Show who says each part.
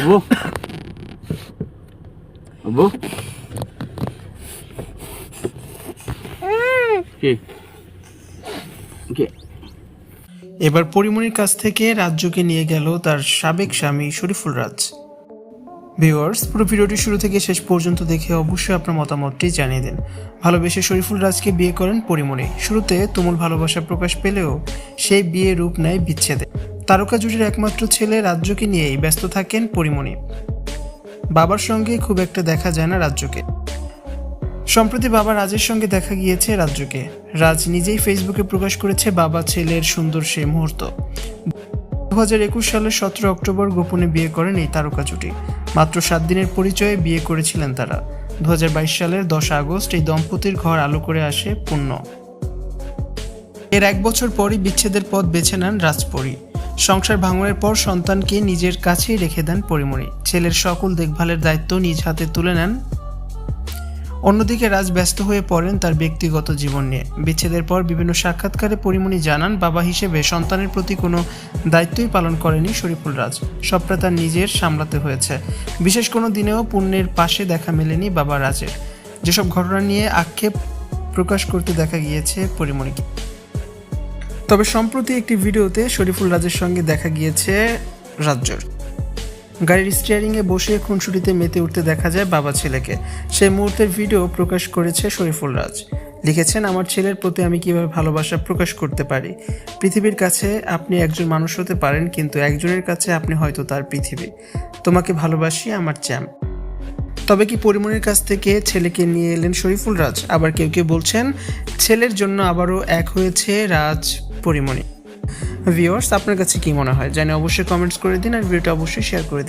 Speaker 1: আবু আবু কি? কি?
Speaker 2: এবার পরিমণির কাছ থেকে রাজ্যকে নিয়ে গেল তার সাবেক স্বামী শরীফুল রাজ। ভিউয়ার্স পুরো ভিডিওটি শুরু থেকে শেষ পর্যন্ত দেখে অবশ্যই আপনার মতামতটি জানিয়ে দিন। ভালোবেসে শরীফুল রাজকে বিয়ে করেন পরিমণি শুরুতে তুমুল ভালোবাসা প্রকাশ পেলেও সেই বিয়ে রূপ নেয় বিচ্ছেদে। তারকা জুটির একমাত্র ছেলে রাজ্যকে নিয়েই ব্যস্ত থাকেন পরিমণি। বাবার সঙ্গে খুব একটা দেখা যায় না রাজ্যকে। সম্প্রতি বাবা রাজের সঙ্গে দেখা গিয়েছে রাজ্যকে। রাজ নিজেই ফেসবুকে প্রকাশ করেছে বাবা ছেলের সুন্দর সেই মুহূর্ত। দু হাজার একুশ সালের সতেরো অক্টোবর গোপনে বিয়ে করেন এই তারকা জুটি। মাত্র সাত দিনের পরিচয়ে বিয়ে করেছিলেন তারা। দু সালের দশ আগস্ট এই দম্পতির ঘর আলো করে আসে পূর্ণ এর এক বছর পরই বিচ্ছেদের পথ বেছে নেন রাজপরী। সংসার ভাঙনের পর সন্তানকে নিজের কাছেই রেখে দেন পরিমণি। ছেলের সকল দেখভালের দায়িত্ব নিজ হাতে তুলে নেন। অন্যদিকে রাজ ব্যস্ত হয়ে পড়েন তার ব্যক্তিগত জীবন নিয়ে। বিচ্ছেদের পর বিভিন্ন সাক্ষাৎকারে পরিমণি জানান, বাবা হিসেবে সন্তানের প্রতি কোনো দায়িত্বই পালন করেনি শরীফুল রাজ। সবটা তার নিজের সামলাতে হয়েছে। বিশেষ কোনো দিনেও পুণ্যের পাশে দেখা মেলেনি বাবা রাজের। যেসব ঘটনা নিয়ে আক্ষেপ প্রকাশ করতে দেখা গিয়েছে পরিমণিকে। তবে সম্প্রতি একটি ভিডিওতে শরীফুল রাজের সঙ্গে দেখা গিয়েছে রাজ্যর। গাড়ির স্টিয়ারিংয়ে বসে খুনসুটিতে মেতে উঠতে দেখা যায় বাবা ছেলেকে। সেই মুহূর্তের ভিডিও প্রকাশ করেছে শরীফুল রাজ। লিখেছেন, আমার ছেলের প্রতি আমি কীভাবে ভালোবাসা প্রকাশ করতে পারি? পৃথিবীর কাছে আপনি একজন মানুষ হতে পারেন, কিন্তু একজনের কাছে আপনি হয়তো তার পৃথিবী। তোমাকে ভালোবাসি, আমার চ্যাম্প। তবে কি পরিমণির কাছ থেকে ছেলেকে নিয়ে এলেন শরীফুল রাজ? আবার কেউ কেউ বলছেন, ছেলের জন্য আবারও এক হয়েছে রাজ পরিমণি। ভিওর্স আপনার কাছে কি মনে হয়? জানি অবশ্যই কমেন্টস করে দিন আর ভিডিওটা অবশ্যই শেয়ার করে দিন।